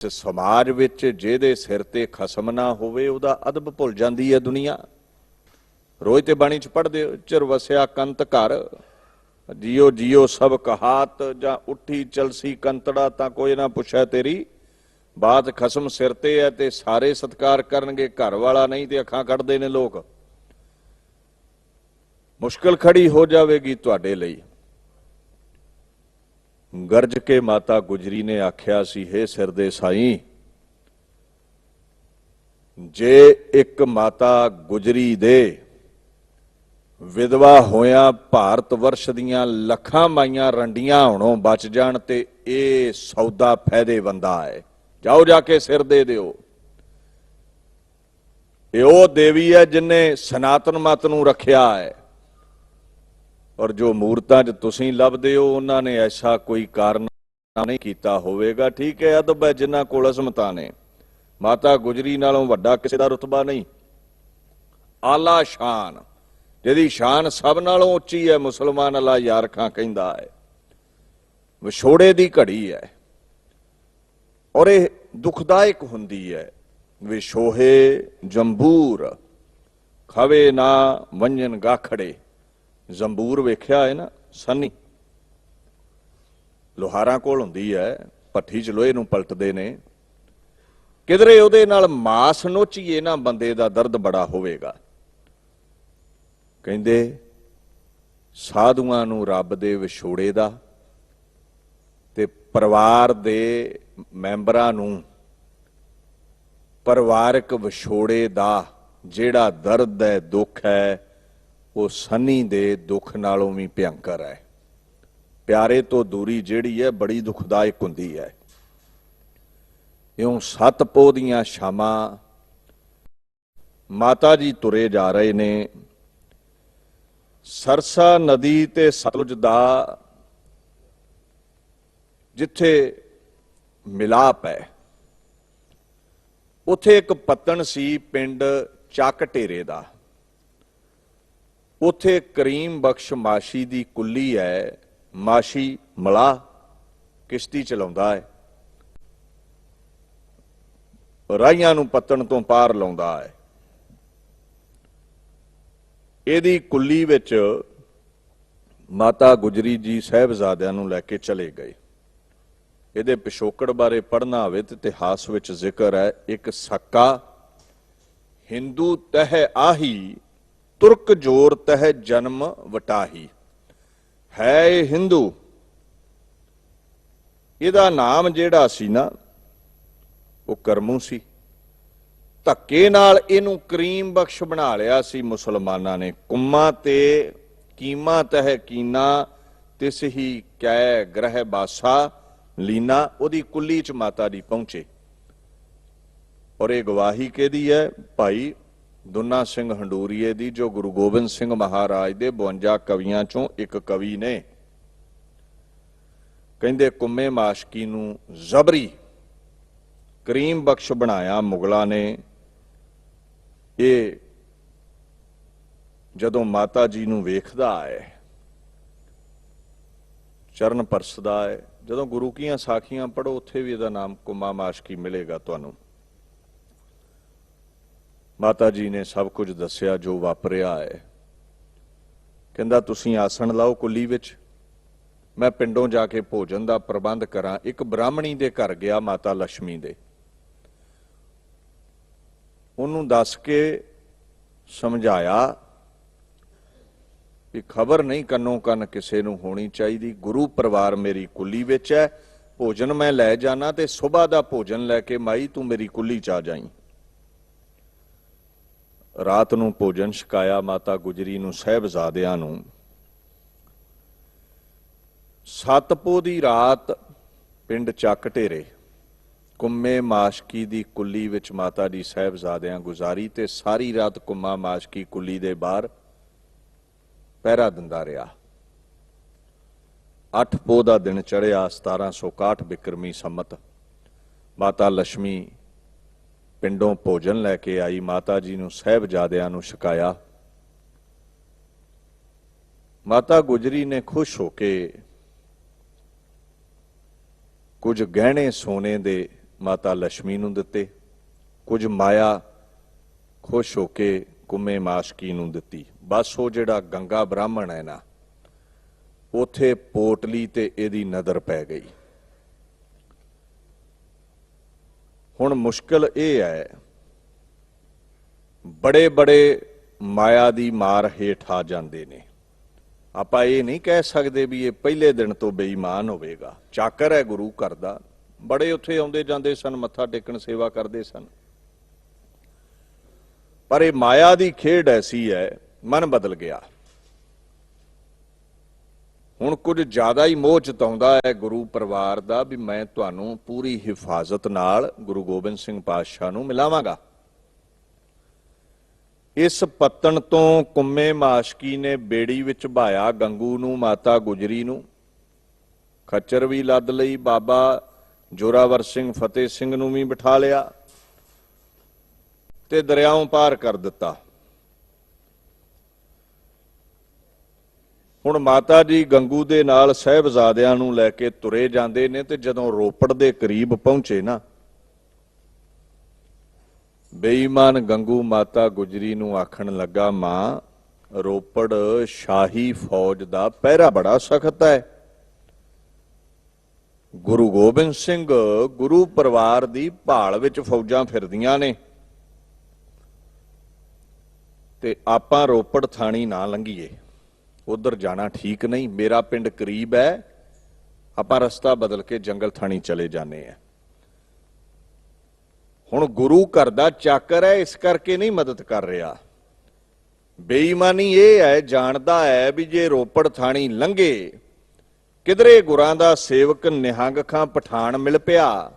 ਇਸ ਸਮਾਜ ਵਿੱਚ ਜਿਹਦੇ ਸਿਰ ਤੇ ਖਸਮ ਨਾ ਹੋਵੇ, ਉਹਦਾ ਅਦਬ ਭੁੱਲ ਜਾਂਦੀ ਹੈ ਦੁਨੀਆ। ਰੋਜ਼ ਤੇ ਬਾਣੀ ਚ ਪੜਦੇ ਚਿਰ ਵਸਿਆ ਕੰਤ ਘਰ ਜਿਉ ਜਿਉ ਸਭ ਕਹਾਤ, ਜਾਂ ਉੱਠੀ ਚਲਸੀ ਕੰਤੜਾ ਤਾਂ ਕੋਈ ਨਾ ਪੁੱਛੈ ਤੇਰੀ। ਬਾਤ ਖਸਮ ਸਿਰ ਤੇ ਹੈ ਤੇ ਸਾਰੇ ਸਤਕਾਰ ਕਰਨਗੇ, ਘਰ ਵਾਲਾ ਨਹੀਂ ਤੇ ਅੱਖਾਂ ਕੱਢਦੇ ਨੇ ਲੋਕ। ਮੁਸ਼ਕਲ ਖੜੀ ਹੋ ਜਾਵੇਗੀ ਤੁਹਾਡੇ ਲਈ। ਗਰਜ ਕੇ ਮਾਤਾ ਗੁਜਰੀ ਨੇ ਆਖਿਆ ਸੀ, ਹੇ ਸਿਰ ਦੇ ਸਾਈਂ, ਜੇ ਇੱਕ ਮਾਤਾ ਗੁਜਰੀ ਦੇ ਵਿਧਵਾ ਹੋਇਆ ਭਾਰਤ ਵਰਸ਼ ਦੀਆਂ ਲੱਖਾਂ ਮਾਈਆਂ ਰੰਡੀਆਂ ਹੋਣੋਂ ਬਚ ਜਾਣ ਤੇ ਇਹ ਸੌਦਾ ਫਾਇਦੇਵੰਦਾ ਹੈ। ਜਾਓ ਜਾ ਕੇ ਸਿਰ ਦੇ ਦਿਓ। ਇਹ ਉਹ ਦੇਵੀ ਹੈ ਜਿਨੇ ਸਨਾਤਨ ਮਤ ਨੂੰ ਰੱਖਿਆ ਹੈ। ਔਰ ਜੋ ਮੂਰਤਾਂ 'ਚ ਤੁਸੀਂ ਲੱਭਦੇ ਹੋ, ਉਹਨਾਂ ਨੇ ਐਸਾ ਕੋਈ ਕਾਰਨ ਨਹੀਂ ਕੀਤਾ ਹੋਵੇਗਾ। ਠੀਕ ਹੈ ਅਦਬ ਹੈ, ਜਿਨ੍ਹਾਂ ਕੋਲ ਅਜ਼ਮਤਾਂ ਨੇ। ਮਾਤਾ ਗੁਜਰੀ ਨਾਲੋਂ ਵੱਡਾ ਕਿਸੇ ਦਾ ਰਤਬਾ ਨਹੀਂ। ਆਲਾ ਸ਼ਾਨ, ਜਿਹਦੀ ਸ਼ਾਨ ਸਭ ਨਾਲੋਂ ਉੱਚੀ ਹੈ, ਮੁਸਲਮਾਨ ਅੱਲਾ ਯਾਰ ਖਾਂ ਕਹਿੰਦਾ ਹੈ। ਵਿਛੋੜੇ ਦੀ ਘੜੀ ਹੈ। ਔਰ ਇਹ ਦੁਖਦਾਇਕ ਹੁੰਦੀ ਹੈ। ਵਿਛੋਹੇ ਜੰਬੂਰ, ਖਵੇ ਨਾ ਵੰਜਨ ਗਾਖੜੇ। ਜ਼ੰਬੂਰ ਵੇਖਿਆ ਹੈ ਨਾ, ਸੰਨੀ? ਲੋਹਾਰਾਂ ਕੋਲ ਹੁੰਦੀ ਹੈ, ਭੱਠੀ 'ਚ ਲੋਹੇ ਨੂੰ ਪਲਟਦੇ ਨੇ। ਕਿਧਰੇ ਉਹਦੇ ਨਾਲ ਮਾਸ ਨੋਚੀਏ ਨਾ ਬੰਦੇ ਦਾ ਦਰਦ ਬੜਾ ਹੋਵੇਗਾ। ਕਹਿੰਦੇ, ਸਾਧੂਆਂ ਨੂੰ ਰੱਬ ਦੇ ਵਿਛੋੜੇ ਦਾ ਤੇ ਪਰਿਵਾਰ ਦੇ ਮੈਂਬਰਾਂ ਨੂੰ ਪਰਿਵਾਰਕ ਵਿਛੋੜੇ ਦਾ ਜਿਹੜਾ ਦਰਦ ਹੈ, ਦੁੱਖ ਹੈ ਉਹ ਸੰਨੀ ਦੇ ਦੁੱਖ ਨਾਲੋਂ ਵੀ ਭਿਅੰਕਰ ਹੈ। ਪਿਆਰੇ ਤੋਂ ਦੂਰੀ ਜਿਹੜੀ ਹੈ, ਬੜੀ ਦੁਖਦਾਇਕ ਹੁੰਦੀ ਹੈ। ਇਉਂ ਸੱਤ ਪੋਹ ਦੀਆਂ ਸ਼ਾਮਾਂ ਮਾਤਾ ਜੀ ਤੁਰੇ ਜਾ ਰਹੇ ਨੇ। ਸਰਸਾ ਨਦੀ ਤੇ ਸਤਲੁਜ ਦਾ ਜਿੱਥੇ ਮਿਲਾਪ ਹੈ, ਉਥੇ ਇੱਕ ਪੱਤਣ ਸੀ ਪਿੰਡ ਚੱਕ ਢੇਰੇ ਦਾ। ਉਥੇ ਕਰੀਮ ਬਖਸ਼ ਮਾਸ਼ੀ ਦੀ ਕੁੱਲੀ ਹੈ, ਮਾਸ਼ੀ ਮਲਾ ਕਿਸ਼ਤੀ ਚਲਾਉਂਦਾ ਹੈ। ਰਾਈਆਂ ਨੂੰ ਪੱਤਣ ਤੋਂ ਪਾਰ ਲਾਉਂਦਾ ਹੈ। ਇਹਦੀ ਕੁੱਲੀ ਵਿੱਚ ਮਾਤਾ ਗੁਜਰੀ ਜੀ ਸਹਿਬਜ਼ਾਦਿਆਂ ਨੂੰ ਲੈ ਕੇ ਚਲੇ ਗਏ। ਇਹਦੇ ਪਿਛੋਕੜ ਬਾਰੇ ਪੜ੍ਹਨਾ ਹੋਵੇ ਤੇ ਇਤਿਹਾਸ ਵਿੱਚ ਜ਼ਿਕਰ ਹੈ, ਇੱਕ ਸੱਕਾ ਹਿੰਦੂ ਤਹਿ ਆਹੀ ਤੁਰਕ ਜੋਰ ਤਹਿ ਜਨਮ ਵਟਾਹੀ। ਹੈ ਹਿੰਦੂ ਇਹਦਾ ਨਾਮ ਜਿਹੜਾ ਸੀ ਨਾ, ਉਹ ਕਰਮੂ ਸੀ। ਧੱਕੇ ਨਾਲ ਇਹਨੂੰ ਕਰੀਮ ਬਖਸ਼ ਬਣਾ ਲਿਆ ਸੀ ਮੁਸਲਮਾਨਾਂ ਨੇ। ਕੁੰਮਾ ਤੇ ਕੀਮਾ ਤਹਿ ਕੀਨਾ, ਤਿਸ ਹੀ ਕੈ ਗ੍ਰਹਿ ਬਾਸਾ, ਲੀਨਾ, ਉਹਦੀ ਕੁੱਲੀ ਚ ਮਾਤਾ ਦੀ ਪਹੁੰਚੇ। ਔਰ ਇਹ ਗਵਾਹੀ ਕਿਹਦੀ ਹੈ? ਭਾਈ ਦੁੰਨਾ ਸਿੰਘ ਹੰਡੂਰੀਏ ਦੀ, ਜੋ ਗੁਰੂ ਗੋਬਿੰਦ ਸਿੰਘ ਮਹਾਰਾਜ ਦੇ 52 ਕਵੀਆਂ ਚੋਂ ਇੱਕ ਕਵੀ ਨੇ। ਕਹਿੰਦੇ, ਕੁੰਮੇ ਮਾਸ਼ਕੀ ਨੂੰ ਜ਼ਬਰੀ ਕਰੀਮ ਬਖਸ਼ ਬਣਾਇਆ ਮੁਗਲਾਂ ਨੇ। ਇਹ ਜਦੋਂ ਮਾਤਾ ਜੀ ਨੂੰ ਵੇਖਦਾ ਹੈ, ਚਰਨ ਪਰਸਦਾ ਹੈ। ਜਦੋਂ ਗੁਰੂ ਕੀਆਂ ਸਾਖੀਆਂ ਪੜੋ ਉੱਥੇ ਵੀ ਇਹਦਾ ਨਾਮ ਕੁੰਮਾ ਮਾਸ਼ਕੀ ਮਿਲੇਗਾ ਤੁਹਾਨੂੰ। ਮਾਤਾ ਜੀ ਨੇ ਸਭ ਕੁਝ ਦੱਸਿਆ ਜੋ ਵਾਪਰਿਆ ਹੈ। ਕਹਿੰਦਾ, ਤੁਸੀਂ ਆਸਣ ਲਾਓ ਕੁੱਲੀ ਵਿੱਚ। ਮੈਂ ਪਿੰਡੋਂ ਜਾ ਕੇ ਭੋਜਨ ਦਾ ਪ੍ਰਬੰਧ ਕਰਾਂ। ਇੱਕ ਬ੍ਰਾਹਮਣੀ ਦੇ ਘਰ ਗਿਆ ਮਾਤਾ ਲక్ష్ਮੀ ਦੇ। ਉਹਨੂੰ ਦੱਸ ਕੇ ਸਮਝਾਇਆ ਵੀ ਖਬਰ ਨਹੀਂ ਕੰਨੋਂ ਕੰਨ ਕਿਸੇ ਨੂੰ ਹੋਣੀ ਚਾਹੀਦੀ। ਗੁਰੂ ਪਰਿਵਾਰ ਮੇਰੀ ਕੁੱਲੀ ਵਿੱਚ ਹੈ। ਭੋਜਨ ਮੈਂ ਲੈ ਜਾਣਾ ਤੇ ਸਵੇਰ ਦਾ ਭੋਜਨ ਲੈ ਕੇ ਮਾਈ ਤੂੰ ਮੇਰੀ ਕੁੱਲੀ ਚ ਆ ਜਾਈਂ। ਰਾਤ ਨੂੰ ਭੋਜਨ ਛਕਾਇਆ, ਮਾਤਾ ਗੁਜਰੀ ਨੂੰ ਸਹਿਬਜ਼ਾਦਿਆਂ ਨੂੰ। ਸਤਪੋ ਦੀ ਰਾਤ ਪਿੰਡ ਚੱਕ ਢੇਰੇ। ਕੁੰਮੇ ਮਾਸ਼ਕੀ ਦੀ ਕੁੱਲੀ ਵਿੱਚ ਮਾਤਾ ਦੀ ਸਹਿਬਜ਼ਾਦਿਆਂ ਗੁਜ਼ਾਰੀ ਤੇ ਸਾਰੀ ਰਾਤ ਕੁੰਮਾ ਮਾਸ਼ਕੀ ਕੁੱਲੀ ਦੇ ਬਾਹਰ ਪਹਿਰਾ ਦਿੰਦਾ ਰਿਹਾ। 8 ਪੋ ਦਾ ਦਿਨ ਚੜਿਆ 1761 ਬਿਕਰਮੀ ਸੰਮਤ। ਮਾਤਾ ਲక్ష్ਮੀ ਪਿੰਡੋਂ ਭੋਜਨ ਲੈ ਕੇ ਆਈ, ਮਾਤਾ ਜੀ ਨੂੰ ਸਹਿਬਜ਼ਾਦਿਆਂ ਨੂੰ ਛਕਾਇਆ। ਮਾਤਾ ਗੁਜਰੀ ਨੇ ਖੁਸ਼ ਹੋ ਕੇ ਕੁਝ ਗਹਿਣੇ ਸੋਨੇ ਦੇ ਮਾਤਾ ਲక్ష్ਮੀ ਨੂੰ ਦਿੱਤੇ, ਕੁਝ ਮਾਇਆ ਖੁਸ਼ ਹੋ ਕੇ ਕੁਮੇ ਮਾਸ਼ਕੀ ਨੂੰ ਦਿੱਤੀ। ਬਸ ਉਹ ਜਿਹੜਾ ਗੰਗਾ ਬ੍ਰਾਹਮਣ ਹੈ ਨਾ, ਉਥੇ ਪੋਟਲੀ ਤੇ ਇਹਦੀ ਨਜ਼ਰ ਪੈ ਗਈ। ਹੁਣ ਮੁਸ਼ਕਲ ਇਹ ਹੈ, ਬੜੇ ਬੜੇ ਮਾਇਆ ਦੀ ਮਾਰ ਹੇਠ ਆ ਜਾਂਦੇ ਨੇ। ਆਪਾਂ ਇਹ ਨਹੀਂ ਕਹਿ ਸਕਦੇ ਵੀ ਇਹ ਪਹਿਲੇ ਦਿਨ ਤੋਂ ਬੇਈਮਾਨ ਹੋਵੇਗਾ। ਚਾਕਰ ਹੈ ਗੁਰੂ ਘਰ ਦਾ। ਬੜੇ ਉੱਥੇ ਆਉਂਦੇ ਜਾਂਦੇ ਸਨ, ਮੱਥਾ ਟੇਕਣ ਸੇਵਾ ਕਰਦੇ ਸਨ। ਪਰ ਇਹ ਮਾਇਆ ਦੀ ਖੇਡ ਐਸੀ ਹੈ, ਮਨ ਬਦਲ ਗਿਆ। ਹੁਣ ਕੁਝ ਜ਼ਿਆਦਾ ਹੀ ਮੋਹ ਚਤਾਉਂਦਾ ਹੈ ਗੁਰੂ ਪਰਿਵਾਰ ਦਾ ਵੀ ਮੈਂ ਤੁਹਾਨੂੰ ਪੂਰੀ ਹਿਫਾਜ਼ਤ ਨਾਲ ਗੁਰੂ ਗੋਬਿੰਦ ਸਿੰਘ ਪਾਤਸ਼ਾਹ ਨੂੰ ਮਿਲਾਵਾਂਗਾ। ਇਸ ਪੱਤਣ ਤੋਂ ਕੁੰਮੇ ਮਾਸ਼ਕੀ ਨੇ ਬੇੜੀ ਵਿੱਚ ਭਾਇਆ ਗੰਗੂ ਨੂੰ, ਮਾਤਾ ਗੁਜਰੀ ਨੂੰ। ਖੱਚਰ ਵੀ ਲੱਦ ਲਈ, ਬਾਬਾ ਜੋਰਾਵਰ ਸਿੰਘ ਫਤਿਹ ਸਿੰਘ ਨੂੰ ਵੀ ਬਿਠਾ ਲਿਆ ਤੇ ਦਰਿਆਓਂ ਪਾਰ ਕਰ ਦਿੱਤਾ। ਹੁਣ ਮਾਤਾ ਜੀ ਗੰਗੂ ਦੇ ਨਾਲ ਸਹਿਬਜ਼ਾਦਿਆਂ ਨੂੰ ਲੈ ਕੇ ਤੁਰੇ ਜਾਂਦੇ ਨੇ ਤੇ ਜਦੋਂ ਰੋਪੜ ਦੇ ਕਰੀਬ ਪਹੁੰਚੇ ਨਾ, ਬੇਈਮਾਨ ਗੰਗੂ ਮਾਤਾ ਗੁਜਰੀ ਨੂੰ ਆਖਣ ਲੱਗਾ, ਮਾਂ, ਰੋਪੜ ਸ਼ਾਹੀ ਫੌਜ ਦਾ ਪਹਿਰਾ ਬੜਾ ਸਖਤ ਹੈ। ਗੁਰੂ ਗੋਬਿੰਦ ਸਿੰਘ ਗੁਰੂ ਪਰਿਵਾਰ ਦੀ ਭਾਲ ਵਿੱਚ ਫੌਜਾਂ ਫਿਰਦੀਆਂ ਨੇ ਤੇ ਆਪਾਂ ਰੋਪੜ ਥਾਣੀ ਨਾ ਲੰਘੀਏ। ਉਧਰ ਜਾਣਾ ਠੀਕ ਨਹੀਂ, ਮੇਰਾ ਪਿੰਡ ਕਰੀਬ ਹੈ। ਆਪਾਂ ਰਸਤਾ ਬਦਲ ਕੇ ਜੰਗਲ ਥਾਣੀ ਚਲੇ ਜਾਂਦੇ ਆ ਹੁਣ ਗੁਰੂ ਘਰ ਦਾ ਚਾਕਰ ਹੈ, ਇਸ ਕਰਕੇ ਨਹੀਂ ਮਦਦ ਕਰ ਰਿਹਾ। ਬੇਈਮਾਨੀ ਇਹ ਹੈ, ਜਾਣਦਾ ਹੈ ਵੀ ਜੇ ਰੋਪੜ ਥਾਣੀ ਲੰਘੇ, ਕਿਧਰੇ ਗੁਰਾਂ ਦਾ ਸੇਵਕ ਨਿਹੰਗ ਖਾਂ ਪਠਾਨ ਮਿਲ ਪਿਆ।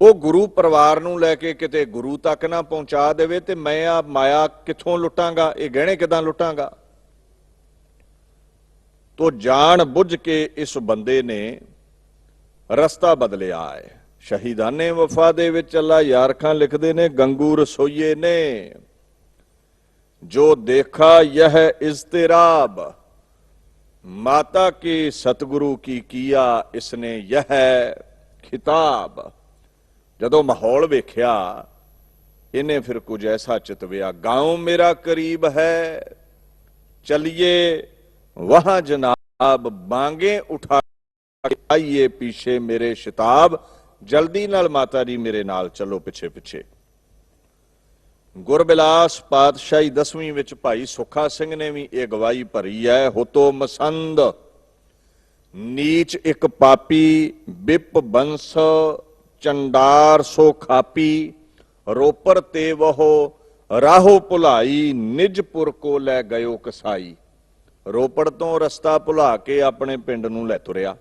ਉਹ ਗੁਰੂ ਪਰਿਵਾਰ ਨੂੰ ਲੈ ਕੇ ਕਿਤੇ ਗੁਰੂ ਤੱਕ ਨਾ ਪਹੁੰਚਾ ਦੇਵੇ ਤੇ ਮੈਂ ਆ ਮਾਇਆ ਕਿੱਥੋਂ ਲੁੱਟਾਂਗਾ, ਇਹ ਗਹਿਣੇ ਕਿਦਾਂ ਲੁੱਟਾਂਗਾ? ਤੋ ਜਾਣ ਬੁੱਝ ਕੇ ਇਸ ਬੰਦੇ ਨੇ ਰਸਤਾ ਬਦਲਿਆ ਹੈ ਸ਼ਹੀਦਾਨੇ ਵਫਾ ਦੇ ਵਿੱਚ ਅੱਲਾ ਯਾਰ ਖਾਂ ਲਿਖਦੇ ਨੇ ਗੰਗੂ ਰਸੋਈਏ ਨੇ ਜੋ ਦੇਖਾ ਯਹ ਇਜ਼ਤਰਾਬ ਮਾਤਾ ਕੀ ਸਤਿਗੁਰੂ ਕੀ ਕੀਆ ਇਸਨੇ ਯਹ ਖਿਤਾਬ ਜਦੋਂ ਮਾਹੌਲ ਵੇਖਿਆ ਇਹਨੇ ਫਿਰ ਕੁਝ ਐਸਾ ਚਿਤਵਿਆ گاؤں ਮੇਰਾ ਕਰੀਬ ਹੈ ਚਲਿਏ ਵਹਾਂ ਜਨਾਬ, ਬਾਂਗੇ ਉਠਾ ਕੇ ਆਈਏ ਪਿੱਛੇ ਮੇਰੇ ਸ਼ਿਤਾਬ, ਜਲਦੀ ਨਾਲ ਮਾਤਾ ਜੀ ਮੇਰੇ ਨਾਲ ਚੱਲੋ ਪਿੱਛੇ ਪਿੱਛੇ। ਗੁਰਬਿਲਾਸ ਪਾਤਸ਼ਾਹੀ 10ਵੀਂ ਵਿੱਚ ਭਾਈ ਸੁਖਾ ਸਿੰਘ ਨੇ ਵੀ ਇਹ ਗਵਾਹੀ ਭਰੀ ਹੈ, ਹੁਤੋ ਮਸੰਦ, ਨੀਚ ਇੱਕ ਪਾਪੀ, ਬਿਪ ਬੰਸ, ਚੰਡਾਰ ਸੋ ਖਾਪੀ, ਰੋਪਰ ਤੇ ਵਹੋ, ਰਾਹੋ ਭੁਲਾਈ ਨਿਜਪੁਰ ਕੋ ਲੈ ਗਇਓ ਕਸਾਈ। ਰੋਪੜ ਤੋਂ ਰਸਤਾ ਭੁਲਾ ਕੇ ਆਪਣੇ ਪਿੰਡ ਨੂੰ ਲੈ ਤੁਰਿਆ।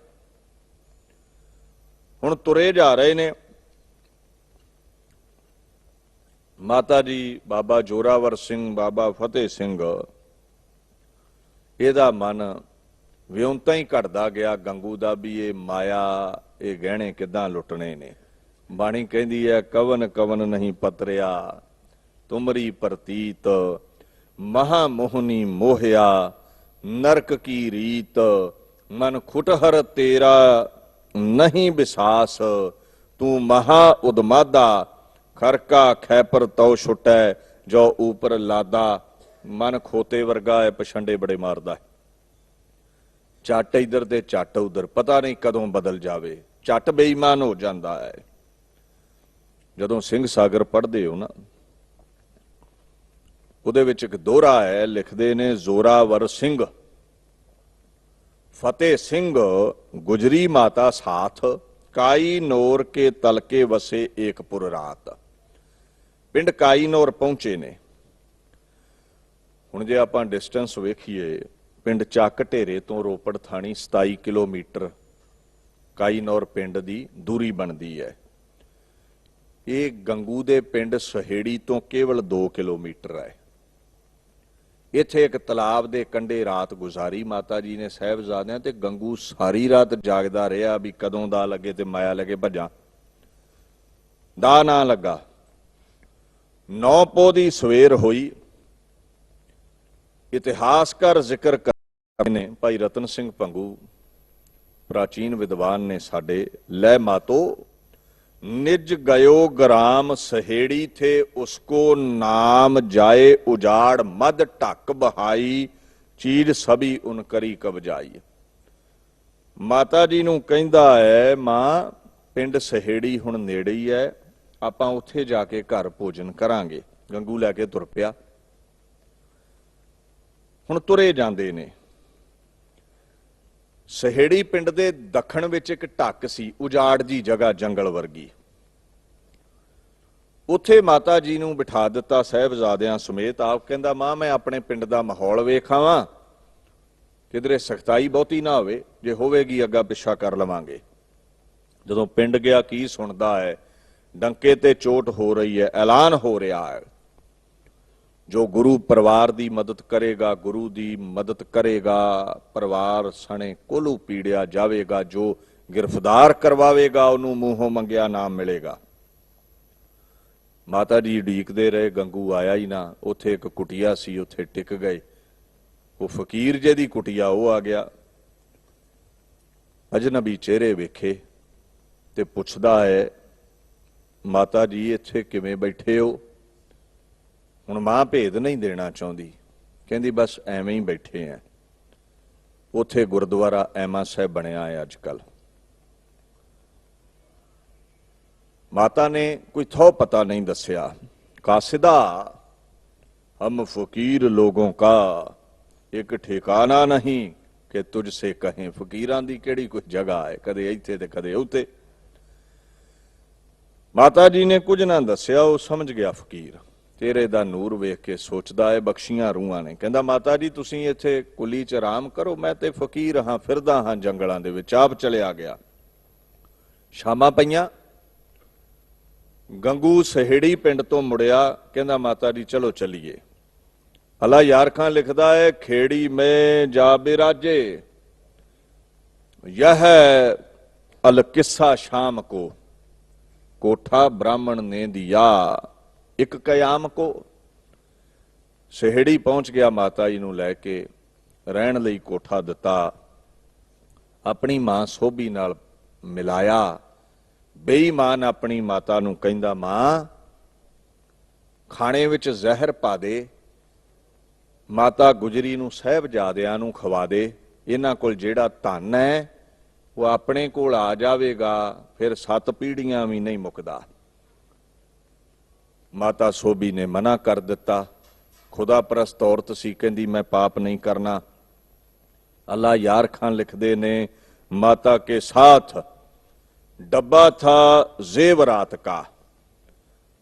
ਹੁਣ ਤੁਰੇ ਜਾ ਰਹੇ ਨੇ। ਮਾਤਾ ਜੀ, ਬਾਬਾ ਜੋਰਾਵਰ ਸਿੰਘ, ਬਾਬਾ ਫਤਿਹ ਸਿੰਘ। ਇਹਦਾ ਮਨ ਵਿਉਂਤਾ ਹੀ ਘਟਦਾ ਗਿਆ। ਗੰਗੂ ਦਾ ਵੀ ਇਹ ਮਾਇਆ, ਇਹ ਗਹਿਣੇ ਕਿਦਾਂ ਲੁੱਟਣੇ ਨੇ? ਬਾਣੀ ਕਹਿੰਦੀ ਹੈ, ਕਵਨ ਕਵਨ ਨਹੀਂ ਪਤਰਿਆ, ਤੁਮਰੀ ਪ੍ਰਤੀਤ ਮਹਾ ਮੋਹਨੀ ਮੋਹਿਆ ਨਰਕ ਕੀ ਰੀਤ, ਮਨ ਖੁਟਹਰ ਤੇਰਾ ਨਹੀਂ ਵਿਸਾਸ ਤੂੰ ਮਹਾ ਉਦਮਾਦਾ, ਖਰਕਾ ਖੈਪਰ ਤਉ ਛੁਟੈ, ਜੋ ਉਪਰ ਲਾਦਾ। ਮਨ ਖੋਤੇ ਵਰਗਾ ਹੈ ਪਛੰਡੇ ਬੜੇ ਮਾਰਦਾ ਹੈ। ਚੱਟ ਇਧਰ ਤੇ ਚੱਟ ਉਧਰ, ਪਤਾ ਨਹੀਂ ਕਦੋਂ ਬਦਲ ਜਾਵੇ। ਚੱਟ ਬੇਈਮਾਨ ਹੋ ਜਾਂਦਾ ਹੈ। ਜਦੋਂ ਸਿੰਘ ਸਾਗਰ ਪੜ੍ਹਦੇ ਹੋ ਨਾ ਉਹਦੇ ਵਿੱਚ ਇੱਕ ਦੋਹਰਾ ਹੈ, ਲਿਖਦੇ ਨੇ ਜ਼ੋਰਾਵਰ ਸਿੰਘ। ਫਤਿਹ ਸਿੰਘ, ਗੁਜਰੀ ਮਾਤਾ ਸਾਥ, ਕਾਈ ਨੋਰ ਕੇ ਤਲਕੇ ਵਸੇ ਏਕਪੁਰ ਰਾਤ। ਪਿੰਡ ਕਾਈ ਨੋਰ ਪਹੁੰਚੇ ਨੇ। ਹੁਣ ਜੇ ਆਪਾਂ ਡਿਸਟੈਂਸ ਵੇਖੀਏ, ਪਿੰਡ ਚੱਕ ਢੇਰੇ ਤੋਂ ਰੋਪੜ ਥਾਣੀ 27 ਕਿਲੋਮੀਟਰ ਕਾਈਨੌਰ ਪਿੰਡ ਦੀ ਦੂਰੀ ਬਣਦੀ ਹੈ। ਇਹ ਗੰਗੂ ਦੇ ਪਿੰਡ ਸਹੇੜੀ ਤੋਂ ਕੇਵਲ 2 ਕਿਲੋਮੀਟਰ ਹੈ। ਇੱਥੇ ਇੱਕ ਤਲਾਬ ਦੇ ਕੰਢੇ ਰਾਤ ਗੁਜ਼ਾਰੀ, ਮਾਤਾ ਜੀ ਨੇ ਸਹਿਬਜ਼ਾਦਿਆਂ ਤੇ ਗੰਗੂ ਸਾਰੀ ਰਾਤ ਜਾਗਦਾ ਰਿਹਾ ਵੀ ਕਦੋਂ ਦਾ ਲੱਗੇ ਤੇ ਮਾਇਆ ਲੱਗੇ ਭੱਜਾਂ। ਦਾ ਨਾ ਲੱਗਾ। ਨੌ ਪੋ ਦੀ ਸਵੇਰ ਹੋਈ। ਇਤਿਹਾਸਕਾਰ ਜ਼ਿਕਰ ਕਰਦੇ ਨੇ ਭਾਈ ਰਤਨ ਸਿੰਘ ਪੰਗੂ, ਪ੍ਰਾਚੀਨ ਵਿਦਵਾਨ ਨੇ ਸਾਡੇ, ਲੈ ਮਾਤੋ ਨਿਜ ਗਇਓ ਗ੍ਰਾਮ ਸਹੇੜੀ ਥੇ, ਉਸਕੋ ਨਾਮ ਜਾਏ ਉਜਾੜ ਮਦ ਢੱਕ ਬਹਾਈ, ਚੀਰ ਸਭੀ ਉਨ ਕਰੀ ਕਬਜਾਈ। ਮਾਤਾ ਜੀ ਨੂੰ ਕਹਿੰਦਾ ਹੈ, ਮਾਂ, ਪਿੰਡ ਸਹੇੜੀ ਹੁਣ ਨੇੜੇ ਹੀ ਹੈ, ਆਪਾਂ ਉੱਥੇ ਜਾ ਕੇ ਘਰ ਭੋਜਨ ਕਰਾਂਗੇ। ਗੰਗੂ ਲੈ ਕੇ ਤੁਰ ਪਿਆ। ਹੁਣ ਤੁਰੇ ਜਾਂਦੇ ਨੇ। ਸਹੇੜੀ ਪਿੰਡ ਦੇ ਦੱਖਣ ਵਿੱਚ ਇੱਕ ਢੱਕ ਸੀ, ਉਜਾੜ ਜੀ ਜਗ੍ਹਾ ਜੰਗਲ ਵਰਗੀ। ਉੱਥੇ ਮਾਤਾ ਜੀ ਨੂੰ ਬਿਠਾ ਦਿੱਤਾ ਸਹਿਬਜ਼ਾਦਿਆਂ ਸਮੇਤ, ਆਪ ਕਹਿੰਦਾ, ਮਾਂ, ਮੈਂ ਆਪਣੇ ਪਿੰਡ ਦਾ ਮਾਹੌਲ ਵੇਖਾਵਾਂ। ਕਿਧਰੇ ਸਖਤਾਈ ਬਹੁਤੀ ਨਾ ਹੋਵੇ, ਜੇ ਹੋਵੇਗੀ ਅੱਗਾ ਪਿੱਛਾ ਕਰ ਲਵਾਂਗੇ। ਜਦੋਂ ਪਿੰਡ ਗਿਆ, ਕੀ ਸੁਣਦਾ ਹੈ? ਡੰਕੇ ਤੇ ਚੋਟ ਹੋ ਰਹੀ ਹੈ, ਐਲਾਨ ਹੋ ਰਿਹਾ ਹੈ। ਜੋ ਗੁਰੂ ਪਰਿਵਾਰ ਦੀ ਮਦਦ ਕਰੇਗਾ, ਗੁਰੂ ਦੀ ਮਦਦ ਕਰੇਗਾ, ਪਰਿਵਾਰ ਸਣੇ ਕੋਲੂ ਪੀੜਿਆ ਜਾਵੇਗਾ, ਜੋ ਗ੍ਰਿਫਤਾਰ ਕਰਵਾਵੇਗਾ, ਉਹਨੂੰ ਮੂੰਹੋਂ ਮੰਗਿਆ ਨਾਮ ਮਿਲੇਗਾ। ਮਾਤਾ ਜੀ ਢੀਕਦੇ ਰਹੇ, ਗੰਗੂ ਆਇਆ ਹੀ ਨਾ, ਉੱਥੇ ਇੱਕ ਕੁਟਿਆ ਸੀ, ਉੱਥੇ ਟਿਕ ਗਏ। ਉਹ ਫਕੀਰ ਜੇ ਦੀ ਕੁਟਿਆ, ਉਹ ਆ ਗਿਆ। ਅਜਨਬੀ ਚਿਹਰੇ ਵੇਖੇ ਤੇ ਪੁੱਛਦਾ ਹੈ, ਮਾਤਾ ਜੀ, ਇੱਥੇ ਕਿਵੇਂ ਬੈਠੇ ਹੋ? ਹੁਣ ਮਾਂ ਭੇਦ ਨਹੀਂ ਦੇਣਾ ਚਾਹੁੰਦੀ। ਕਹਿੰਦੀ, ਬਸ ਐਵੇਂ ਹੀ ਬੈਠੇ ਆ ਉੱਥੇ ਗੁਰਦੁਆਰਾ ਐਮਾ ਸਾਹਿਬ ਬਣਿਆ ਹੈ ਅੱਜ ਕੱਲ੍ਹ ਮਾਤਾ ਨੇ ਕੋਈ ਥੋ ਪਤਾ ਨਹੀਂ ਦੱਸਿਆ, ਕਾਸਿਦਾ, ਹਮ ਫਕੀਰ ਲੋਗੋਂ ਕਾ, ਇੱਕ ਠਿਕਾਣਾ ਨਹੀਂ ਕਿ ਤੁਝ ਸੇ ਕਹੇ ਫਕੀਰਾਂ ਦੀ ਕਿਹੜੀ ਕੋਈ ਜਗ੍ਹਾ ਹੈ, ਕਦੇ ਇੱਥੇ ਤੇ ਕਦੇ ਉੱਤੇ। ਮਾਤਾ ਜੀ ਨੇ ਕੁਝ ਨਾ ਦੱਸਿਆ, ਉਹ ਸਮਝ ਗਿਆ ਫਕੀਰ। ਤੇਰੇ ਦਾ ਨੂਰ ਵੇਖ ਕੇ ਸੋਚਦਾ ਹੈ ਬਖਸ਼ੀਆਂ ਰੂਹਾਂ ਨੇ। ਕਹਿੰਦਾ, ਮਾਤਾ ਜੀ, ਤੁਸੀਂ ਇੱਥੇ ਕੁਲੀ ਚ ਆਰਾਮ ਕਰੋ, ਮੈਂ ਤੇ ਫਕੀਰ ਹਾਂ, ਫਿਰਦਾ ਹਾਂ ਜੰਗਲਾਂ ਦੇ ਵਿੱਚ, ਆਪ ਚਲਿਆ ਗਿਆ। ਸ਼ਾਮਾਂ ਪਈਆਂ। ਗੰਗੂ ਸਹੇੜੀ ਪਿੰਡ ਤੋਂ ਮੁੜਿਆ, ਕਹਿੰਦਾ, ਮਾਤਾ ਜੀ, ਚਲੋ ਚੱਲੀਏ। ਹਲਾ ਯਾਰ ਖਾਨ ਲਿਖਦਾ ਹੈ ਖੇੜੀ ਮੈਂ ਜਾ ਬਿਰਾਜੇ। ਯਹ ਅਲ ਕਿੱਸਾ ਸ਼ਾਮ ਕੋ, ਕੋਠਾ ਬ੍ਰਾਹਮਣ ਨੇ ਦਿਆ। ਇੱਕ ਕਯਾਮ ਕੋ। ਸਹੇੜੀ ਪਹੁੰਚ ਗਿਆ ਮਾਤਾ ਜੀ ਨੂੰ ਲੈ ਕੇ, ਰਹਿਣ ਲਈ ਕੋਠਾ ਦਿੱਤਾ। ਆਪਣੀ ਮਾਂ ਸੋਭੀ ਨਾਲ ਮਿਲਾਇਆ। ਬੇਈਮਾਨ ਆਪਣੀ ਮਾਤਾ ਨੂੰ ਕਹਿੰਦਾ, ਮਾਂ, ਖਾਣੇ ਵਿੱਚ ਜ਼ਹਿਰ ਪਾ ਦੇ। ਮਾਤਾ ਗੁਜਰੀ ਨੂੰ ਸਹਿਬਜ਼ਾਦਿਆਂ ਨੂੰ ਖਵਾ ਦੇ। ਇਹਨਾਂ ਕੋਲ ਜਿਹੜਾ ਧਨ ਹੈ, ਉਹ ਆਪਣੇ ਕੋਲ ਆ ਜਾਵੇਗਾ, ਫਿਰ ਸੱਤ ਪੀੜ੍ਹੀਆਂ ਵੀ ਨਹੀਂ ਮੁੱਕਦਾ। ਮਾਤਾ ਸੋਭੀ ਨੇ ਮਨਾ ਕਰ ਦਿੱਤਾ ਖੁਦਾ ਪ੍ਰਸਤ ਔਰਤ ਸੀ ਕਹਿੰਦੀ ਮੈਂ ਪਾਪ ਨਹੀਂ ਕਰਨਾ ਅੱਲਾ ਯਾਰ ਖਾਨ ਲਿਖਦੇ ਨੇ ਮਾਤਾ ਕੇ ਸਾਥ डब्बा था जेवरात का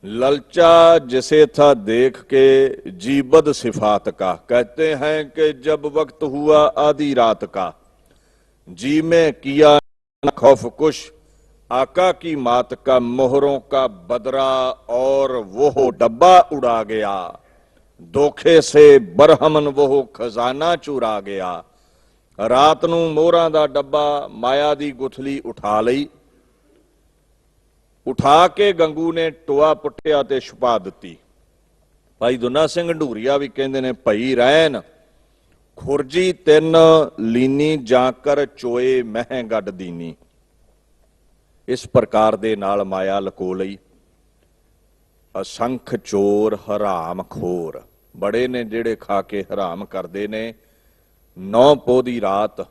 ललचा जिसे था देख के जीबद सिफात का कहते हैं कि जब वक्त हुआ आधी रात का जी में किया न खौफ कुश आका की मात का मोहरों का बदरा और वो डब्बा उड़ा गया धोखे से बरहमन वो खजाना चुरा गया ਰਾਤ ਨੂੰ ਮੋਹਰਾਂ ਦਾ ਡੱਬਾ ਮਾਇਆ ਦੀ ਗੁਥਲੀ ਉਠਾ ਲਈ ਉਠਾ ਕੇ ਗੰਗੂ ਨੇ ਟੋਆ ਪੁੱਟਿਆ ਤੇ ਛੁਪਾ ਦਿੱਤੀ ਭਾਈ ਦੁਨਾ ਸਿੰਘ ਢੂਰੀਆ ਵੀ ਕਹਿੰਦੇ ਨੇ ਭਈ ਰਹਿਣ ਖੁਰਜੀ ਤਿੰਨ ਲੀਨੀ ਜਾਂ ਕਰ ਚੋਏ ਮਹਿ ਗੱਡ ਦੀਨੀ ਇਸ ਪ੍ਰਕਾਰ ਦੇ ਨਾਲ ਮਾਇਆ ਲਕੋ ਲਈ। ਅਸੰਖ ਚੋਰ ਹਰਾਮ ਖੋਰ। ਬੜੇ ਨੇ ਜਿਹੜੇ ਖਾ ਕੇ ਹਰਾਮ ਕਰਦੇ ਨੇ। ਨੌ ਪੋ ਦੀ ਰਾਤ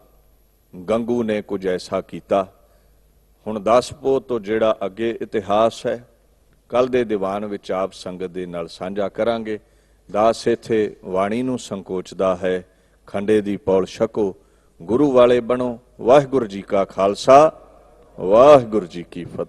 ਗੰਗੂ ਨੇ ਕੁਝ ਐਸਾ ਕੀਤਾ। ਹੁਣ 10 ਪੋ ਤੋਂ ਜਿਹੜਾ ਅੱਗੇ ਇਤਿਹਾਸ ਹੈ, ਕੱਲ ਦੇ ਦੀਵਾਨ ਵਿੱਚ ਆਪ ਸੰਗਤ ਦੇ ਨਾਲ ਸਾਂਝਾ ਕਰਾਂਗੇ। ਦਾਸ ਇਥੇ ਵਾਣੀ ਨੂੰ ਸੰਕੋਚਦਾ ਹੈ। ਖੰਡੇ ਦੀ ਪੌਲ ਛਕੋ। ਗੁਰੂ ਵਾਲੇ ਬਣੋ। ਵਾਹਿਗੁਰੂ ਜੀ ਕਾ ਖਾਲਸਾ। ਵਾਹਿਗੁਰੂ ਜੀ ਕੀ ਫਤਿਹ